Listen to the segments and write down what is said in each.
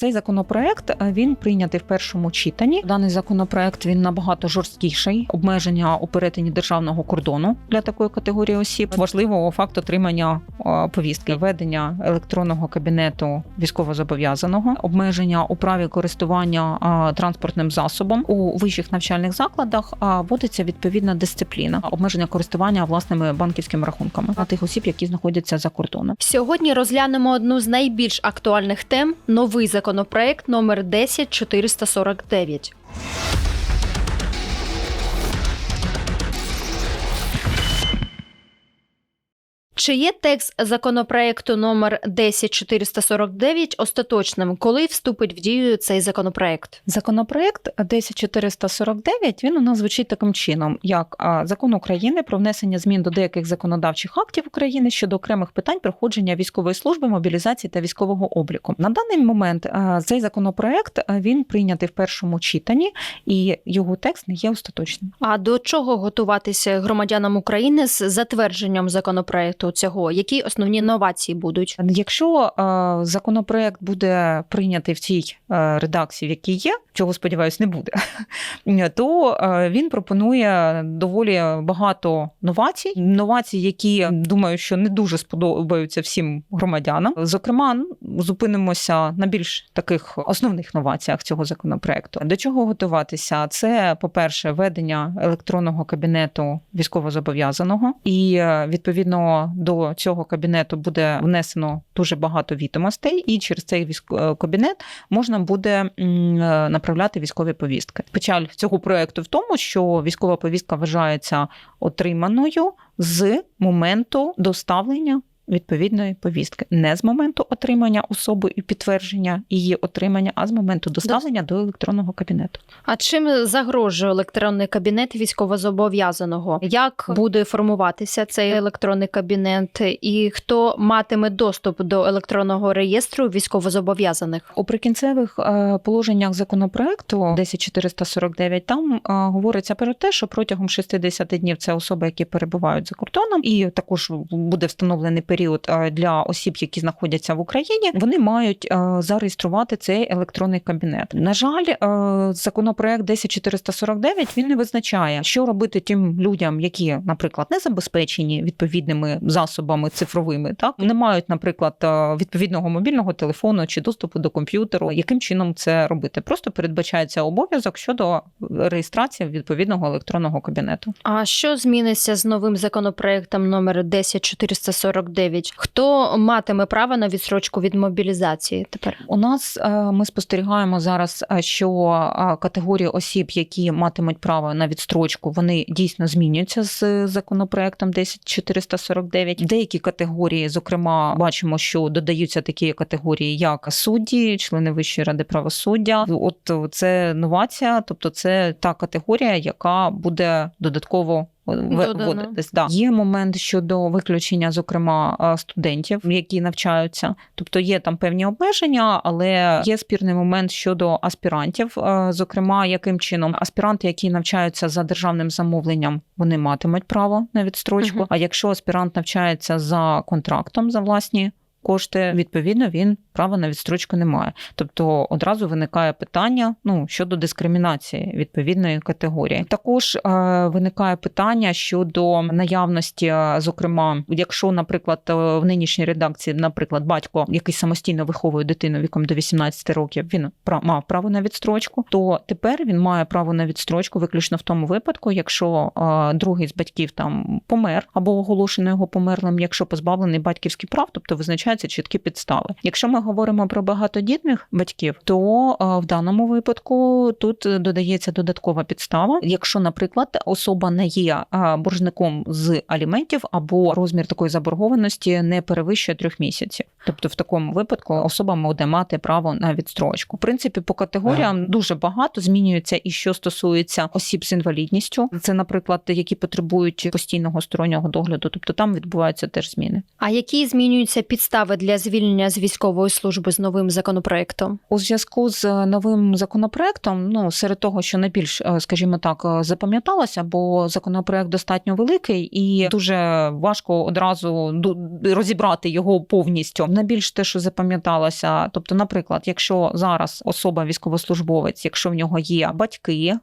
Цей законопроект е, він прийнятий в першому читанні. Даний законопроект він набагато жорсткіший. Обмеження у перетині державного кордону для такої категорії осіб. Важливо факт отримання е, повістки, ведення електронного кабінету військовозобов'язаного, обмеження у праві користування е, транспортним засобом у вищих навчальних закладах. Вводиться відповідна дисципліна, обмеження користування власними банківськими рахунками на тих осіб, які знаходяться за кордоном. Сьогодні розглянемо одну з найбільш актуальних тем новий законопроект номер 10449. Чи є текст законопроекту номер 10449 остаточним, коли вступить в дію цей законопроект? Законопроект 10449 він у нас звучить таким чином, як закон України про внесення змін до деяких законодавчих актів України щодо окремих питань проходження військової служби, мобілізації та військового обліку. На даний момент цей законопроект він прийнятий в першому читанні, і його текст не є остаточним. А до чого готуватися громадянам України з затвердженням законопроекту цього? Які основні новації будуть? Якщо е, законопроект буде прийнятий в цій е, редакції, в якій є, чого сподіваюсь, не буде, то е, він пропонує доволі багато новацій. Новацій, які думаю, що не дуже сподобаються всім громадянам. Зокрема, ну, зупинимося на більш таких основних новаціях цього законопроекту. До чого готуватися? Це, по-перше, ведення електронного кабінету військовозобов'язаного, і е, відповідно до цього кабінету буде внесено дуже багато відомостей, і через цей е, кабінет можна буде е, направляти військові повістки. Печаль цього проекту в тому, що військова повістка вважається отриманою з моменту доставлення. Відповідної повістки не з моменту отримання особи і підтвердження її отримання, а з моменту доставлення до електронного кабінету. А чим загрожує електронний кабінет військовозобов'язаного? Як буде формуватися цей електронний кабінет, і хто матиме доступ до електронного реєстру військовозобов'язаних? У прикінцевих е, положеннях законопроекту 10449 там е, говориться про те, що протягом 60 днів це особи, які перебувають за кордоном, і також буде встановлений період е, для осіб, які знаходяться в Україні. Вони мають е, зареєструвати цей електронний кабінет. На жаль, е, законопроект 10449 він не визначає, що робити тим людям, які, наприклад, не забезпечені відповідними засобами цифровими, так не мають, наприклад, відповідного мобільного телефону чи доступу до комп'ютеру. Яким чином це робити? Просто передбачається обов'язок щодо реєстрації відповідного електронного кабінету. А що зміниться з новим законопроектом номер 10449? Хто матиме право на відсрочку від мобілізації тепер? У нас е, ми спостерігаємо зараз, е, що е, категорії осіб, які матимуть право на відстрочку, вони дійсно змінюються з законопроектом 10449. Деякі категорії, зокрема, бачимо, що додаються такі категорії, як судді, члени Вищої ради правосуддя. От це новація, тобто це та категорія, яка буде додатково. Вводитись. Да. Є момент щодо виключення, зокрема, студентів, які навчаються. Тобто є там певні обмеження, але є спірний момент щодо аспірантів. Зокрема, яким чином аспіранти, які навчаються за державним замовленням, вони матимуть право на відстрочку. Мгм. А якщо аспірант навчається за контрактом за власні кошти, відповідно він права на відстрочку не має. Тобто одразу виникає питання ну щодо дискримінації відповідної категорії. Також е, виникає питання щодо наявності, е, зокрема, якщо, наприклад, е, в нинішній редакції, наприклад, батько, який самостійно виховує дитину віком до 18 років, він мав право на відстрочку, то тепер він має право на відстрочку виключно в тому випадку, якщо другий з батьків там помер або оголошено його померлим, якщо позбавлений батьківських прав, тобто визначаються чіткі підстави. Якщо ми говоримо про багатодітних батьків, то е, в даному випадку тут додається додаткова підстава. Якщо, наприклад, особа не є е, боржником з аліментів або розмір такої заборгованості не перевищує трьох місяців. Тобто, в такому випадку особа буде мати право на відстрочку. В принципі, по категоріям дуже багато змінюється і що стосується осіб з інвалідністю. Це, наприклад, які потребують постійного стороннього догляду. Тобто там відбуваються теж зміни. А які змінюються підстави для звільнення з військової служби з новим законопроектом? У зв'язку з новим законопроектом, ну серед того, що найбільш, е, скажімо так, е, запам'яталося, бо законопроект достатньо великий і дуже важко одразу розібрати його повністю. Найбільш те, що запам'яталося, тобто, наприклад, якщо зараз особа військовослужбовець, якщо в нього є батьки е,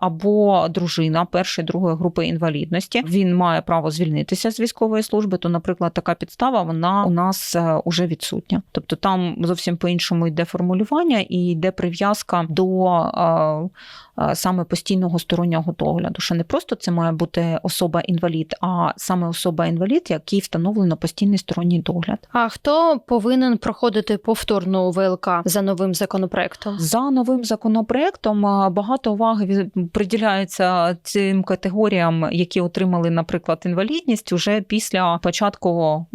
або дружина першої другої групи інвалідності, він має право звільнитися з військової служби. То, наприклад, така підстава вона у нас е, уже відсутня. Тобто там зовсім по-іншому йде формулювання і йде прив'язка до е, е, саме постійного стороннього догляду. Що не просто це має бути особа-інвалід, а саме особа-інвалід, який встановлено постійний сторонній догляд. А хто повинен проходити повторну ВЛК за новим законопроектом? За новим законопроектом багато уваги приділяється цим категоріям, які отримали, наприклад, інвалідність уже після початку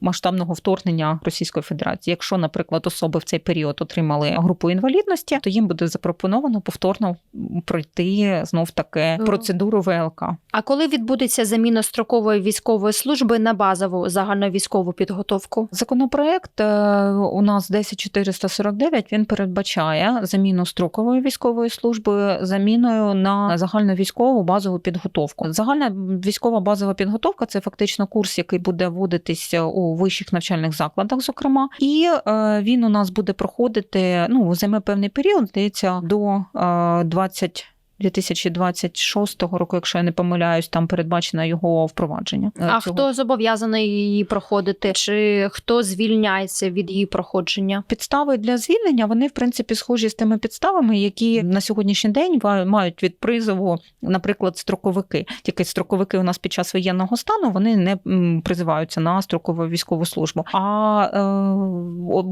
масштабного вторгнення Російської Федерації. Якщо, наприклад, особи в цей період отримали групу інвалідності, то їм буде запропоновано повторно пройти знов таки процедуру ВЛК. А коли відбудеться заміна строкової військової служби на базову загальновійськову підготовку? Законопроект е, у нас 10449, він передбачає заміну строкової військової служби заміною на загальновійськову базову підготовку. Загальна військова базова підготовка це фактично курс, який буде вводитись у вищих навчальних закладах, зокрема, і він у нас буде проходити ну займе певний період, здається, до е, 20 2026 року, якщо я не помиляюсь, там передбачено його впровадження. е, А цього. хто зобов'язаний її проходити? Чи хто звільняється від її проходження? Підстави для звільнення вони в принципі схожі з тими підставами, які на сьогоднішній день мають від призову, наприклад, строковики. Тільки строковики у нас під час воєнного стану вони не призиваються на строкову військову службу. А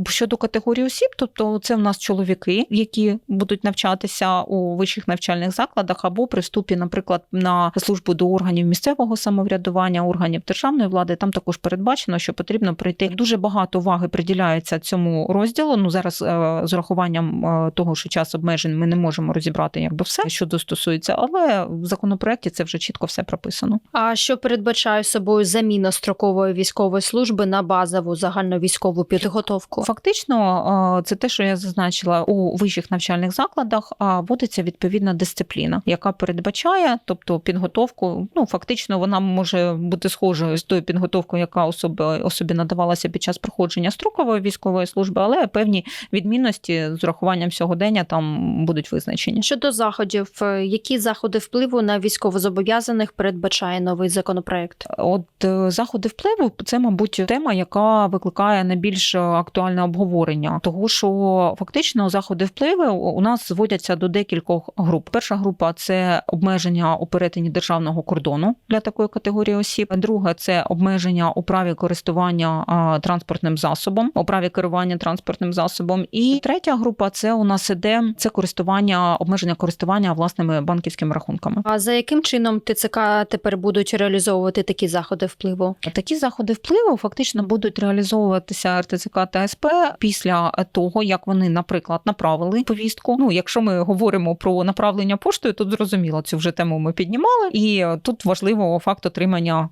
е, щодо категорії осіб, тобто це в нас чоловіки, які будуть навчатися у вищих навчальних закладах або при вступі, наприклад, на службу до органів місцевого самоврядування, органів державної влади. Там також передбачено, що потрібно пройти дуже багато уваги приділяється цьому розділу. Ну зараз е, з урахуванням е, того, що час обмежень, ми не можемо розібрати якби все, що достосується, але в законопроекті це вже чітко все прописано. А що передбачає собою заміна строкової військової служби на базову загальновійськову підготовку? Фактично, е, це те, що я зазначила у вищих навчальних закладах, а вводиться відповідна дисципліна, яка передбачає, тобто підготовку. Ну фактично, вона може бути схожою з тою підготовкою, яка особи особі надавалася під час проходження строкової військової служби, але певні відмінності з урахуванням сьогодення там будуть визначені. Щодо заходів, е, які заходи впливу на військовозобов'язаних передбачає новий законопроект? От е, заходи впливу це, мабуть, тема, яка викликає найбільш актуальне обговорення, того що фактично заходи впливу у нас зводяться до декількох груп. Перша група це обмеження у перетині державного кордону для такої категорії осіб. Друга це обмеження у праві користування транспортним засобом, у праві керування транспортним засобом. І третя група це у нас іде це користування, обмеження користування власними банківськими рахунками. А за яким чином ТЦК тепер будуть реалізовувати такі заходи впливу? Такі заходи впливу фактично будуть реалізовуватися РТЦК та СП після того, як вони, наприклад, направили повістку. Ну, якщо ми говоримо про направлення поштою, тут зрозуміло, цю вже тему ми піднімали, і тут важливо факт отримання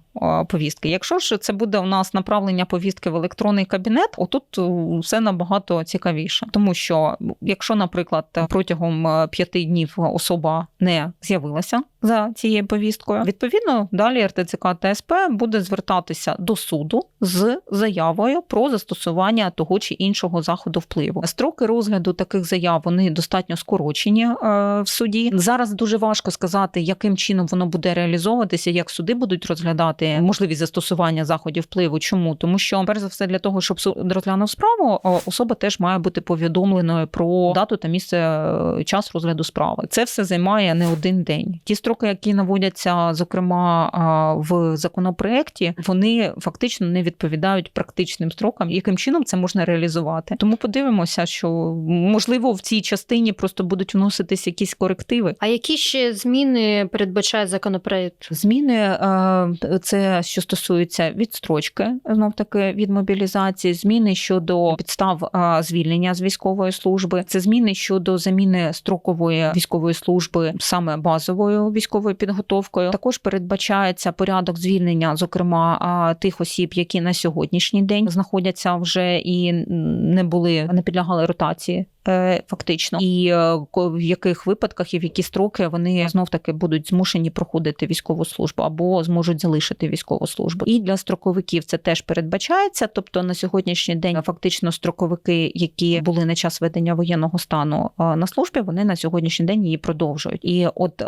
повістки. Якщо ж це буде у нас направлення повістки в електронний кабінет, отут е, все набагато цікавіше, тому що якщо, наприклад, протягом е, п'яти днів особа не з'явилася за цією повісткою, відповідно далі РТЦК та СП буде звертатися до суду з заявою про застосування того чи іншого заходу впливу. Строки розгляду таких заяв вони достатньо скорочені е, в суді. Зараз дуже важко сказати, яким чином воно буде реалізовуватися, як суди будуть розглядати можливість застосування заходів впливу. Чому? Тому що перш за все для того, щоб суд розглянув справу, особа теж має бути повідомленою про дату та місце е, час розгляду справи. Це все займає не один день. Ті строки, які наводяться, зокрема в законопроекті, вони фактично не відповідають практичним строкам, яким чином це можна реалізувати. Тому подивимося, що можливо в цій частині просто будуть вноситись якісь корективи. Військовий. А які ще зміни передбачає законопроект? Зміни е, це що стосується відстрочки, знов таки від мобілізації, зміни щодо підстав е, звільнення з військової служби, це зміни щодо заміни строкової військової служби саме базовою військовою підготовкою. Також передбачається порядок звільнення, зокрема е, тих осіб, які на сьогоднішній день знаходяться вже і не були, не підлягали ротації. Е, Фактично, і е, в яких випадках і в які строки вони знов таки будуть змушені проходити військову службу або зможуть залишити військову службу. І для строковиків це теж передбачається. Тобто на сьогоднішній день фактично строковики, які були на час ведення воєнного стану е, на службі, вони на сьогоднішній день її продовжують. І от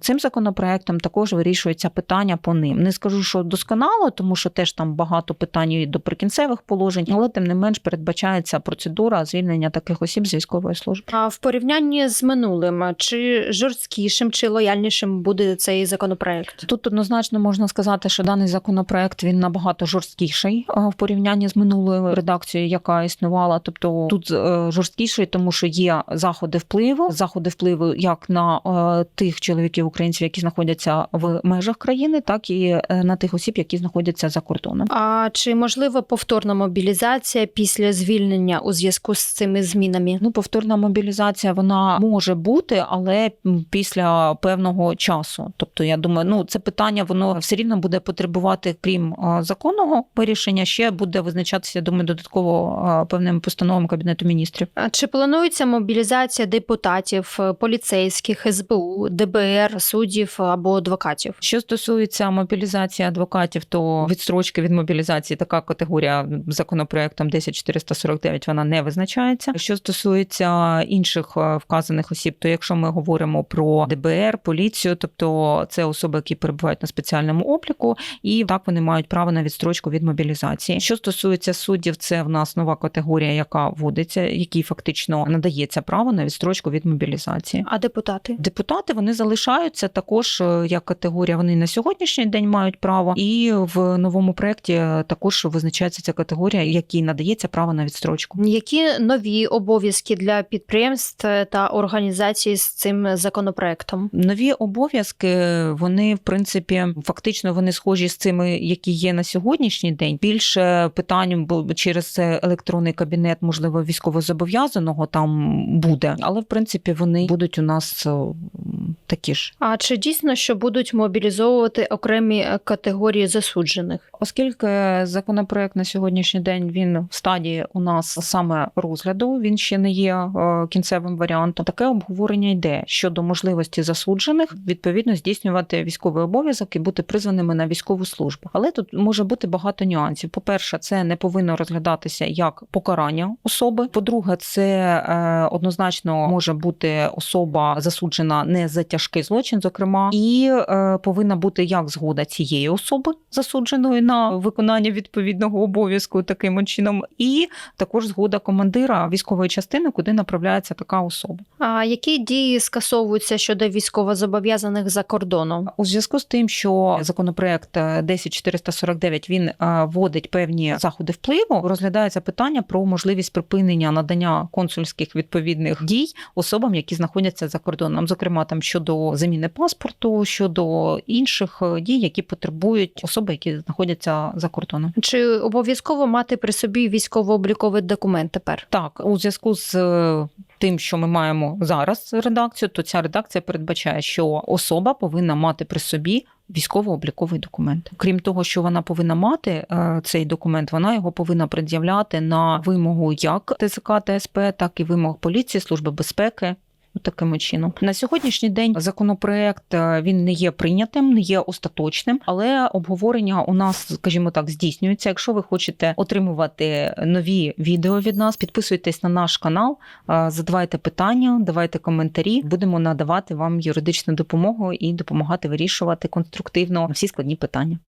цим законопроектом також вирішується питання по ним. Не скажу, що досконало, тому що теж там багато питань і до прикінцевих положень, але тим не менш передбачається процедура звільнення таких осіб з військової служби. А в порівнянні з минулим, чи жорсткішим, чи лояльнішим буде цей законопроект? Тут однозначно можна сказати, що даний законопроект він набагато жорсткіший в порівнянні з минулою редакцією, яка існувала. Тобто тут е, жорсткіший, тому що є заходи впливу, заходи впливу як на е, тих чоловіків українців, які знаходяться в межах країни, так і е, на тих осіб, які знаходяться за кордоном. А чи можлива повторна мобілізація після звільнення у зв'язку з цими змінами? Ну, повторна мобілізація вона може бути, але після певного часу. Тобто, я думаю, ну це питання воно все рівно буде потребувати, крім законного вирішення, ще буде визначатися, я думаю, додатково а, певними постановами кабінету міністрів. А Чи планується мобілізація депутатів, е, поліцейських, СБУ, ДБР, суддів або адвокатів? Що стосується мобілізації адвокатів, то відстрочки від мобілізації така категорія законопроектом 10449 вона не визначається. Що стосується інших е, вказаних осіб, то якщо ми говоримо про ДБР, поліцію, тобто це особи, які перебувають на спеціальному обліку, і так вони мають право на відстрочку від мобілізації. Що стосується суддів, це в нас нова категорія, яка вводиться, якій фактично надається право на відстрочку від мобілізації. А депутати? Депутати вони залишаються також е, як категорія. Вони на сьогоднішній день мають право, і в новому проєкті е, також визначається ця категорія, якій надається право на відстрочку. Які нові обов'язки для підприємств та організацій з цим законопроектом? Нові обов'язки вони в принципі фактично вони схожі з цими, які є на сьогоднішній день. Більше питань через електронний кабінет, можливо, військовозобов'язаного там буде, але в принципі вони будуть у нас е, такі ж. А чи дійсно що будуть мобілізовувати окремі е, категорії засуджених? Оскільки законопроект на сьогоднішній день він в стадії у нас саме розгляду, він ще не є е, кінцевим варіантом. Таке обговорення йде щодо можливості засуджених відповідно здійснювати військовий обов'язок і бути призваними на військову службу. Але тут може бути багато нюансів. По-перше, це не повинно розглядатися як покарання особи. По-друге, це е, однозначно може бути особа засуджена не за тяжкий злочин, зокрема, і е, повинна бути як згода цієї особи засудженої на виконання відповідного обов'язку таким чином, і також згода командира військової частини, куди направляється така особа. А які дії скасовуються щодо військовозобов'язаних за кордоном? У зв'язку з тим, що законопроект е, 10449 він е, вводить певні заходи впливу, розглядається питання про можливість припинення надання консульських відповідних дій особам, які знаходяться за кордоном, зокрема там щодо заміни паспорту, щодо інших е, дій, які потребують особи, які знаходяться за кордоном. Чи обов'язково мати при собі військово-обліковий документ тепер? Так, у зв'язку з е, тим, що ми маємо зараз редакцію, то ця редакція передбачає, що особа повинна мати при собі. Військово-обліковий документ, крім того, що вона повинна мати е, цей документ, вона його повинна пред'являти на вимогу як ТЦК ТСП, так і вимог поліції, служби безпеки. Таким чином на сьогоднішній день законопроект е, він не є прийнятим, не є остаточним, але обговорення у нас, скажімо так, здійснюється. Якщо ви хочете отримувати нові відео від нас, підписуйтесь на наш канал, е, задавайте питання, давайте коментарі. Будемо надавати вам юридичну допомогу і допомагати вирішувати конструктивно всі складні питання.